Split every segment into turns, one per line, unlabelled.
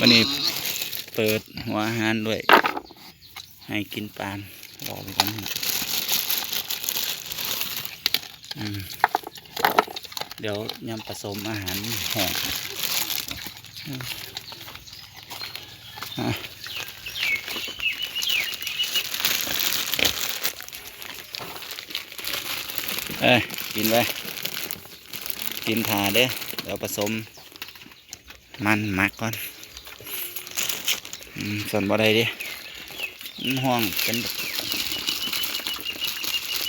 วันนี้เปิดหัวอาหารด้วย ให้กินปลานรอไปกันอืมเดี๋ยวยำผสมอาหารแห่องอืมอะเอ้ยกินไปกินถาเด้เดี๋ยวผสมมันหมักก่อน ส่วนบ่ได้ดิมันห่วงเป็น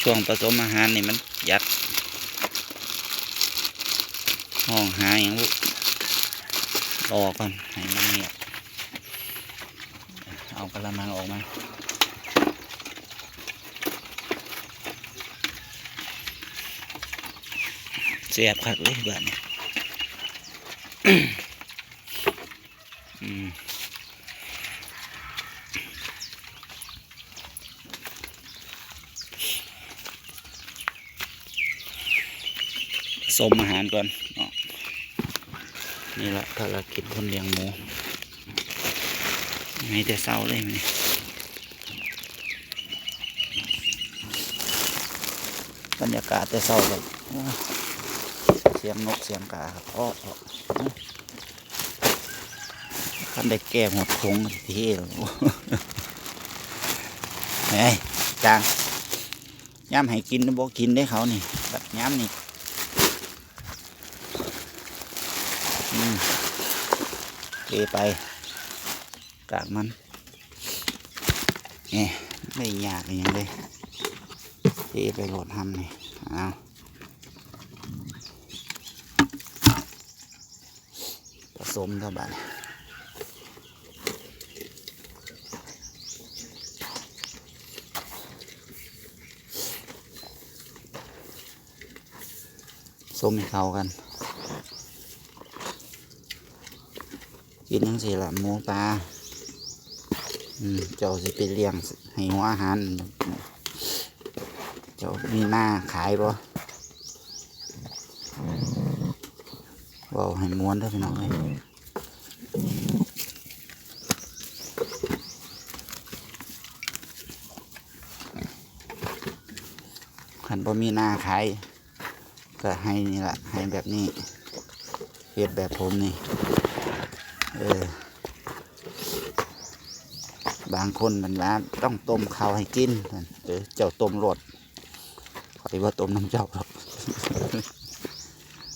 ช่วงผสมอาหารนี่มันยัด ห้องหาอย่างลูกรอก่อนให้มันเงียบเอากระมังออกมาเสียบคักเลยแบบนี้อืม สมอาหารก่อนนี่แหละภารกิจคนเลี้ยงหมูไม่แต่เศร้าเลยไหมบรรยากาศแต่เศร้าแบบว้าวเสียงนกเสียงกาครับอ้อท่านได้แก้หมดคงที่แล้วเฮ้ยจางย้ำให้กินบ่กินได้เขานี่แบบย้ำนี่ อืม เทไปกากมันเนี่ยไม่ยากอย่างเลยเทไปโหลดทำนี่เอาผสมเข้าไปผสมให้เข้ากัน กินทั้งสี่ละหมูปลาเจ้าสิไปเลี้ยงให้หัวอาหาร เจ้ามีหน้าขายบ่บ่ให้ม้วนเด้พี่น้องเอ้ยขันบ่มีหน้าขายก็ให้นี่ละให้แบบนี้เฮ็ดแบบผมนี่ เออบางคนมันว่าต้องต้มข้าวให้กินนั่นเออ เจ้าต้มรดขอยว่าต้มน้ำเจ้าหรอก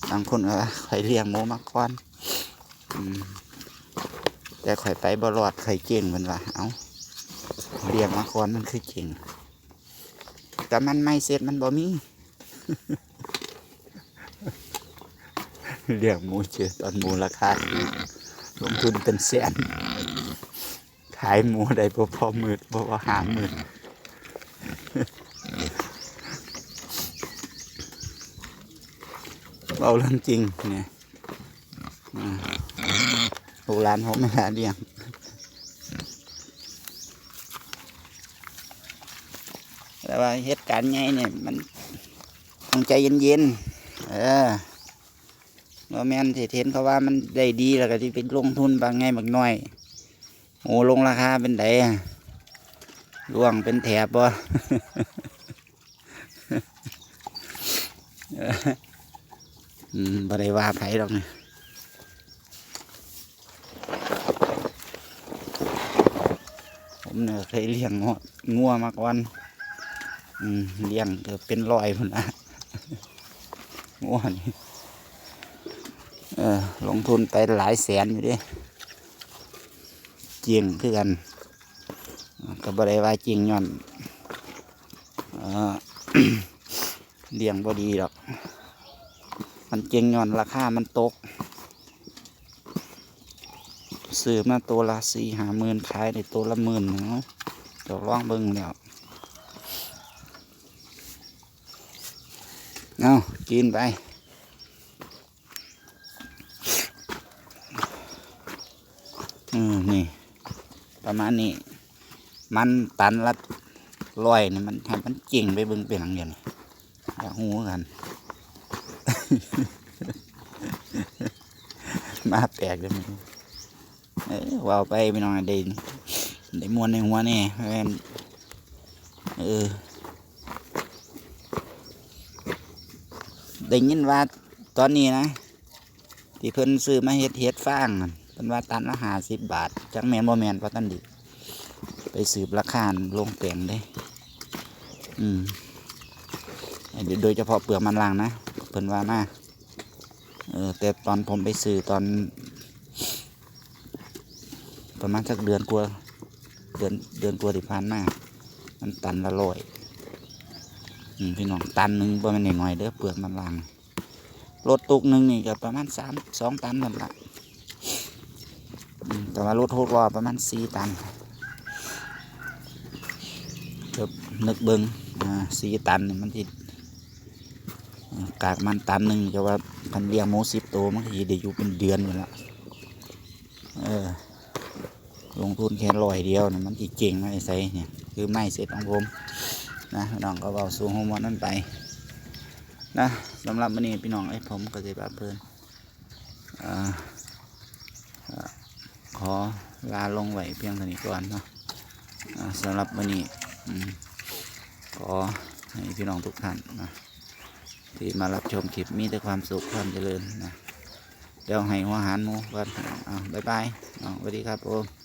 บางคนก็ว่าข่อยเลี้ยงหมูมาก่อนอืมแต่ข่อยไปบรอดข่อยเก่งมันว่าเอาเลี้ยงมาก่อนมันคือเก่งแต่มันไม่เสร็จมันบ่มีเลี้ยงหมูเจอตอนหมูราคาถูก ลงทุนเป็นแสนขายหมูได้พอพอหมืดพอพอหาหมืดเอาเรื่องจริงเนี่ยลูกหลานผมไม่หาเลี้ยงแต่ว่าเหตุการณ์ไงเนี่ยมันต้องใจเย็นๆ เออ ว่าแม่นสิเห็นเขาว่ามันได้ดีแล้วก็ที่เป็นลงทุนบางไงบางน้อยโอ้ลงราคาเป็นไดร่วงเป็นแถบบ่บ่ได้ว่าไผ่หรอกนี่ผมเนี่ยเคยเลี้ยงงงัวมาก่อนเลี้ยงเกือบเป็นรอยพุ่นนะงัวนี่ เออลงทุนไปหลายแสนอยู่ดิเจียงคือกันก็บ่ได้ว่าจริงย้อนเออเลี้ยงบ่ดีดอก มันเจียงย้อนราคามันตก ซื้อมาตัวละสี่หาหมื่นขายในตัวละหมื่นเนาะเดี๋ยวลองเบิ่งแล้วเอากินไป อืมนี่ ประมาณนี้ มันตันละร้อยนี่มันให้มันเก่งไปเบิ่งเป็นหลังเดียวนี่อยากหูกัน มาแปลกเลยมันเออว่าวไปพี่นองได้ได้มวนในหัวแน่แม่นเออได้ยินว่าตอนนี้นะ ที่เพิ่นซื้อมาเฮ็ดเฮ็ดฟางนั่น เพิ่นว่าตันละหาสิบบาท จังแมนบ่แมนเพราะตันดิไปสืบราคาลงแปลงเด้ อืมอันนี้โดยเฉพาะเปลือกมันล่างนะเพิ่นว่ามาเออแต่ตอนผมไปซื้อตอน ประมาณสักเดือนกว่าเดือนเดือนกว่าที่ผ่านมามันตันละร้อยอืมพี่น้องตันหนึ่งบ่แม่นน้อยๆเด้อเปลือกมันล่างรถตุกหนึ่งนี่ก็ประมาณสามสองตันนั่นละ แต่ว่ารถหกล้อประมาณสี่ตันเกือบนึกเบิงอ่าสี่ตันมันที่กากมันตันหนึ่งจะว่าพันเลี้ยงหมูสิบตัวมันก็สิได้อยู่เป็นเดือนอยู่แล้วเออ ลงทุนแค่ร้อยเดียวมันจีเจ๋งไม่ใส่เนี่ย คือไม่เสร็จของผม นะน้องก็เบาสูงหัวมันนั่นไป นะสำหรับวันนี้พี่น้องไอ้ผมก็จะบาเพลินอ่าอ่า อลาลงไหวเพียงเท่านี้ก่อนเนาะสำหรับวันนี้ขอให้พี่น้องทุกท่านนะที่มารับชมคลิปมีแต่ความสุขความเจริญนะเดี๋ยวให้หัวหารมูกันอ่าบ๊ายบายสวัสดีครับผม